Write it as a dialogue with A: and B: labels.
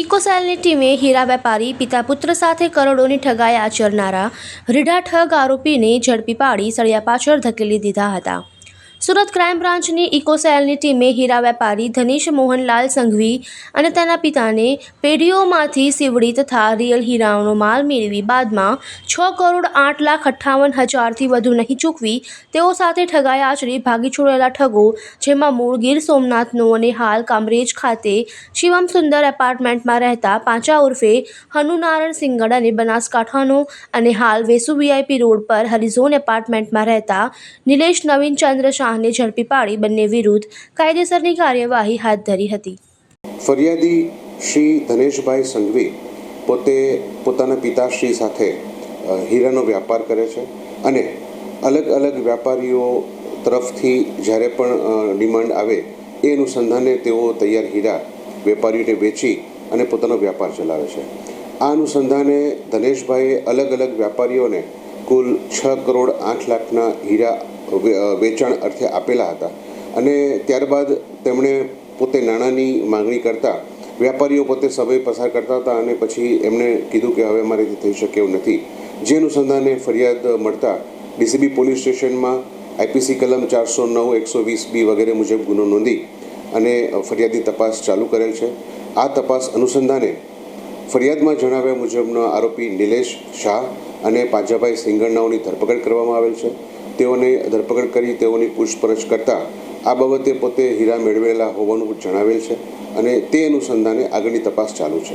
A: ઇકોસેલની ટીમે હીરા વેપારી, પિતા પુત્ર સાથે કરોડોની ઠગાઈ આચરનારા રીઢા ઠગ આરોપીને ઝડપી પાડી સળિયા પાછળ ધકેલી દીધા હતા. સુરત ક્રાઇમ બ્રાન્ચની ઇકોસેલની ટીમે હીરા વેપારી ધનીશ મોહનલાલ સંઘવી અને તેના પિતાને પેઢીઓમાંથી સીવડી તથા રિયલ હીરાઓનો માલ મેળવી બાદમાં છ કરોડ આઠ લાખ અઠ્ઠાવન હજારથી વધુ નહીં ચૂકવી તેઓ સાથે ઠગાઈ આચરી ભાગી છોડેલા ઠગો, જેમાં મૂળ ગીર સોમનાથનો અને હાલ કામરેજ ખાતે શિવમ સુંદર એપાર્ટમેન્ટમાં રહેતા પાંચા ઉર્ફે હનુનારાયણ સિંગડ અને બનાસકાંઠાનો અને હાલ વેસુ વીઆઈપી રોડ પર હરિઝોન એપાર્ટમેન્ટમાં રહેતા નિલેશ નવીન ચંદ્ર શાહને ઝડપી પાડી બંને વિરુદ્ધ કાયદેસરની કાર્યવાહી હાથ ધરી હતી.
B: ફરિયાદી શ્રી ધનેશભાઈ સંઘવી પોતે પોતાના પિતાશ્રી સાથે હીરાનો વ્યાપાર કરે છે અને અલગ અલગ વ્યાપારીઓ તરફથી જ્યારે પણ ડિમાન્ડ આવે એ અનુસંધાને તેઓ તૈયાર હીરા વેપારીઓને વેચી અને પોતાનો વ્યાપાર ચલાવે છે. આ અનુસંધાને ધનેશભાઈએ અલગ અલગ વ્યાપારીઓને કુલ છ કરોડ આઠ લાખના હીરા વેચાણ અર્થે આપેલા હતા. અને ત્યારબાદ તેમણે પોતે નાણાંની માંગણી કરતા, વ્યાપારીઓ પોતે સમય પસાર કરતા હતા અને પછી એમણે કીધું કે હવે અમારેથી થઈ શકે એવું નથી. જે અનુસંધાને ફરિયાદ મળતા, ડીસીબી પોલીસ સ્ટેશનમાં આઈપીસી કલમ ચારસો નવ, એકસો વીસ બી વગેરે મુજબ ગુનો નોંધી અને ફરિયાદની તપાસ ચાલુ કરેલ છે. આ તપાસ અનુસંધાને ફરિયાદમાં જણાવ્યા મુજબનો આરોપી નિલેશ શાહ અને પાંજાભાઈ સિંગરનાઓની ધરપકડ કરવામાં આવેલ છે. તેઓને ધરપકડ કરી તેઓની પૂછપરછ કરતાં આ બાબતે પોતે હીરા મેળવેલા હોવાનું જણાવેલ છે અને તે અનુસંધાને આગળની તપાસ ચાલુ છે.